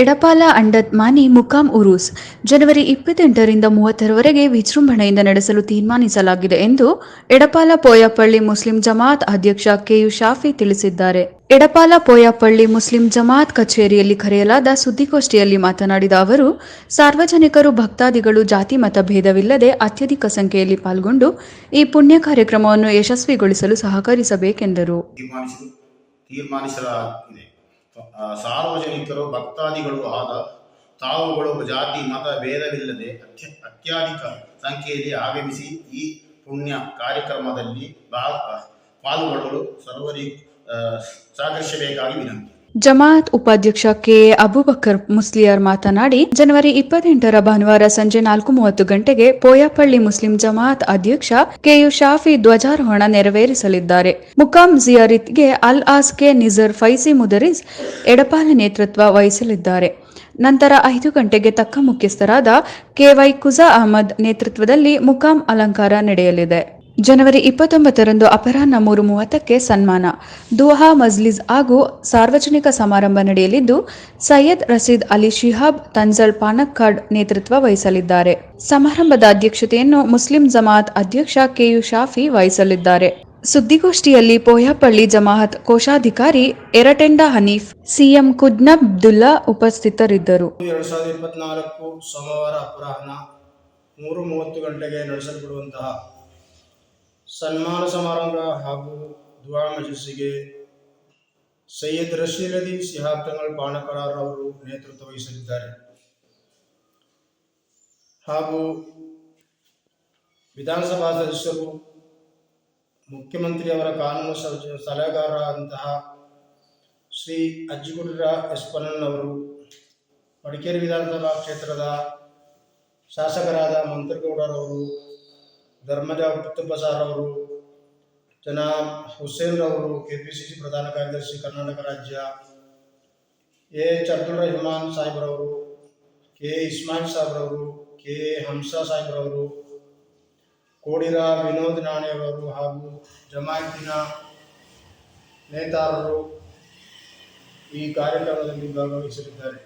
ಎಡಪಾಲ ಅಂಡತ್ಮಾನಿ ಮುಕಾಂ ಉರೂಸ್ ಜನವರಿ ಇಪ್ಪತ್ತೆಂಟರಿಂದ ಮೂವತ್ತರವರೆಗೆ ವಿಜೃಂಭಣೆಯಿಂದ ನಡೆಸಲು ತೀರ್ಮಾನಿಸಲಾಗಿದೆ ಎಂದು ಎಡಪಾಲ ಪೋಯಪಳ್ಳಿ ಮುಸ್ಲಿಂ ಜಮಾತ್ ಅಧ್ಯಕ್ಷ ಕೆಯು ಶಾಫಿ ತಿಳಿಸಿದ್ದಾರೆ. ಎಡಪಾಲ ಪೋಯಪಳ್ಳಿ ಮುಸ್ಲಿಂ ಜಮಾತ್ ಕಚೇರಿಯಲ್ಲಿ ಕರೆಯಲಾದ ಸುದ್ದಿಗೋಷ್ಠಿಯಲ್ಲಿ ಮಾತನಾಡಿದ ಅವರು, ಸಾರ್ವಜನಿಕರು ಭಕ್ತಾದಿಗಳು ಜಾತಿ ಮತ ಭೇದವಿಲ್ಲದೆ ಅತ್ಯಧಿಕ ಸಂಖ್ಯೆಯಲ್ಲಿ ಪಾಲ್ಗೊಂಡು ಈ ಪುಣ್ಯ ಕಾರ್ಯಕ್ರಮವನ್ನು ಯಶಸ್ವಿಗೊಳಿಸಲು ಸಹಕರಿಸಬೇಕೆಂದರು. ತೀರ್ಮಾನಿಸಲು ತೀರ್ಮಾನಿಸಲಾಗಿದೆ. ಸಾರ್ವಜನಿಕರು ಭಕ್ತಾದಿಗಳು ಆದ ತಾವುಗಳು ಜಾತಿ ಮತ ಭೇದವಿಲ್ಲದೆ ಅತ್ಯ ಅತ್ಯಧಿಕ ಸಂಖ್ಯೆಯಲ್ಲಿ ಆಗಮಿಸಿ ಈ ಪುಣ್ಯ ಕಾರ್ಯಕ್ರಮದಲ್ಲಿ ಪಾಲ್ಗೊಳ್ಳಲು ಸರ್ವರಿ ಆ, ಸಹಕರಿಸಬೇಕಾಗಿ ವಿನಂತಿ. ಜಮಾತ್ ಉಪಾಧ್ಯಕ್ಷ ಕೆ. ಅಬುಬಕರ್ ಮುಸ್ಲಿಯರ್ ಮಾತನಾಡಿ, ಜನವರಿ ಇಪ್ಪತ್ತೆಂಟರ ಭಾನುವಾರ ಸಂಜೆ ನಾಲ್ಕು ಮೂವತ್ತು ಗಂಟೆಗೆ ಪೋಯಾಪಳ್ಳಿ ಮುಸ್ಲಿಂ ಜಮಾತ್ ಅಧ್ಯಕ್ಷ ಕೆಯು ಶಾಫಿ ಧ್ವಜಾರೋಹಣ ನೆರವೇರಿಸಲಿದ್ದಾರೆ. ಮುಕಾಂ ಜಿಯಾರಿತ್ಗೆ ಅಲ್ ಆಸ್ ಕೆ. ನಿಜರ್ ಫೈಸಿ ಮುದರಿಸ್ ಎಡಪಾಲ ನೇತೃತ್ವ ವಹಿಸಲಿದ್ದಾರೆ. ನಂತರ ಐದು ಗಂಟೆಗೆ ತಕ್ಕ ಮುಖ್ಯಸ್ಥರಾದ ಕೆವೈ ಕುಜಾ ಅಹಮದ್ ನೇತೃತ್ವದಲ್ಲಿ ಮುಕಾಂ ಅಲಂಕಾರ ನಡೆಯಲಿದೆ. ಜನವರಿ ಇಪ್ಪತ್ತೊಂಬತ್ತರಂದು ಅಪರಾಹ್ನ ಮೂರು ಮೂವತ್ತಕ್ಕೆ ಸನ್ಮಾನ. ದುಹಾ ಮಜ್ಲಿಸ್ ಹಾಗೂ ಸಾರ್ವಜನಿಕ ಸಮಾರಂಭ ನಡೆಯಲಿದ್ದು, ಸೈಯದ್ ರಸೀದ್ ಅಲಿ ಶಿಹಾಬ್ ತಂಜಲ್ ಪಾನಕ್ಕಾಡ್ ನೇತೃತ್ವ ವಹಿಸಲಿದ್ದಾರೆ. ಸಮಾರಂಭದ ಅಧ್ಯಕ್ಷತೆಯನ್ನು ಮುಸ್ಲಿಂ ಜಮಾತ್ ಅಧ್ಯಕ್ಷ ಕೆಯು ಶಾಫಿ ವಹಿಸಲಿದ್ದಾರೆ. ಸುದ್ದಿಗೋಷ್ಠಿಯಲ್ಲಿ ಪೋಯಾಪಳ್ಳಿ ಜಮಾಹತ್ ಕೋಶಾಧಿಕಾರಿ ಎರಟೆಂಡ ಹನೀಫ್, ಸಿಎಂ ಉಪಸ್ಥಿತರಿದ್ದರು. ಎರಡು ಸಾವಿರದ ಇಪ್ಪತ್ನಾಲ್ಕು ಸೋಮವಾರ ಅಪರಾಹ್ನ ಮೂರು ಮೂವತ್ತು ಗಂಟೆಗೆ ನಡೆಸಲ್ಪಡುವಂತಹ ಸನ್ಮಾನ ಸಮಾರಂಭ ಹಾಗೂ ದುವಾ ಮಜಸ್ಸಿಗೆ ಸೈಯದ್ ರಶೀದ್ ಅಲಿ ಸಿಹಾಬ್ ತಂಗಲ್ ಪಾಣಕರಾರ್ ಅವರು ನೇತೃತ್ವ ವಹಿಸಲಿದ್ದಾರೆ. ಹಾಗೂ ವಿಧಾನಸಭಾ ಸದಸ್ಯರು ಮುಖ್ಯಮಂತ್ರಿಯವರ ಕಾನೂನು ಸಲಹೆ- ಸಲಹೆಗಾರರಾದಂತಹ ಶ್ರೀ ಅಜ್ಜಿಗುಡ್ರ ಎಸ್ ಅವರು ಮಡಿಕೇರಿ ವಿಧಾನಸಭಾ ಕ್ಷೇತ್ರದ ಶಾಸಕರಾದ ಮಂತ್ರಗೌಡರವರು ಧರ್ಮಜ ಪುತ್ತಬಸಾರ್ ಅವರು ಜನ ಹುಸೇನ್ ರವರು ಕೆ ಪಿ ಸಿ ಸಿ ಪ್ರಧಾನ ಕಾರ್ಯದರ್ಶಿ, ಕರ್ನಾಟಕ ರಾಜ್ಯ, ಎ ಎಚ್ ಅಬ್ದುಲ್ ರೆಹಮಾನ್ ಸಾಹೇಬ್ರವರು, ಕೆ ಇಸ್ಮಾಯಿಲ್ ಸಾಹೇಬ್ರವರು, ಕೆ ಹಂಸಾ ಸಾಹೇಬ್ರವರು, ಕೋಡಿರ ವಿನೋದ್ ನಾಣೆಯವರು ಹಾಗೂ ಜಮಾಯತಿನ ನೇತಾರರು ಈ ಕಾರ್ಯಕ್ರಮದಲ್ಲಿ ಭಾಗವಹಿಸಲಿದ್ದಾರೆ.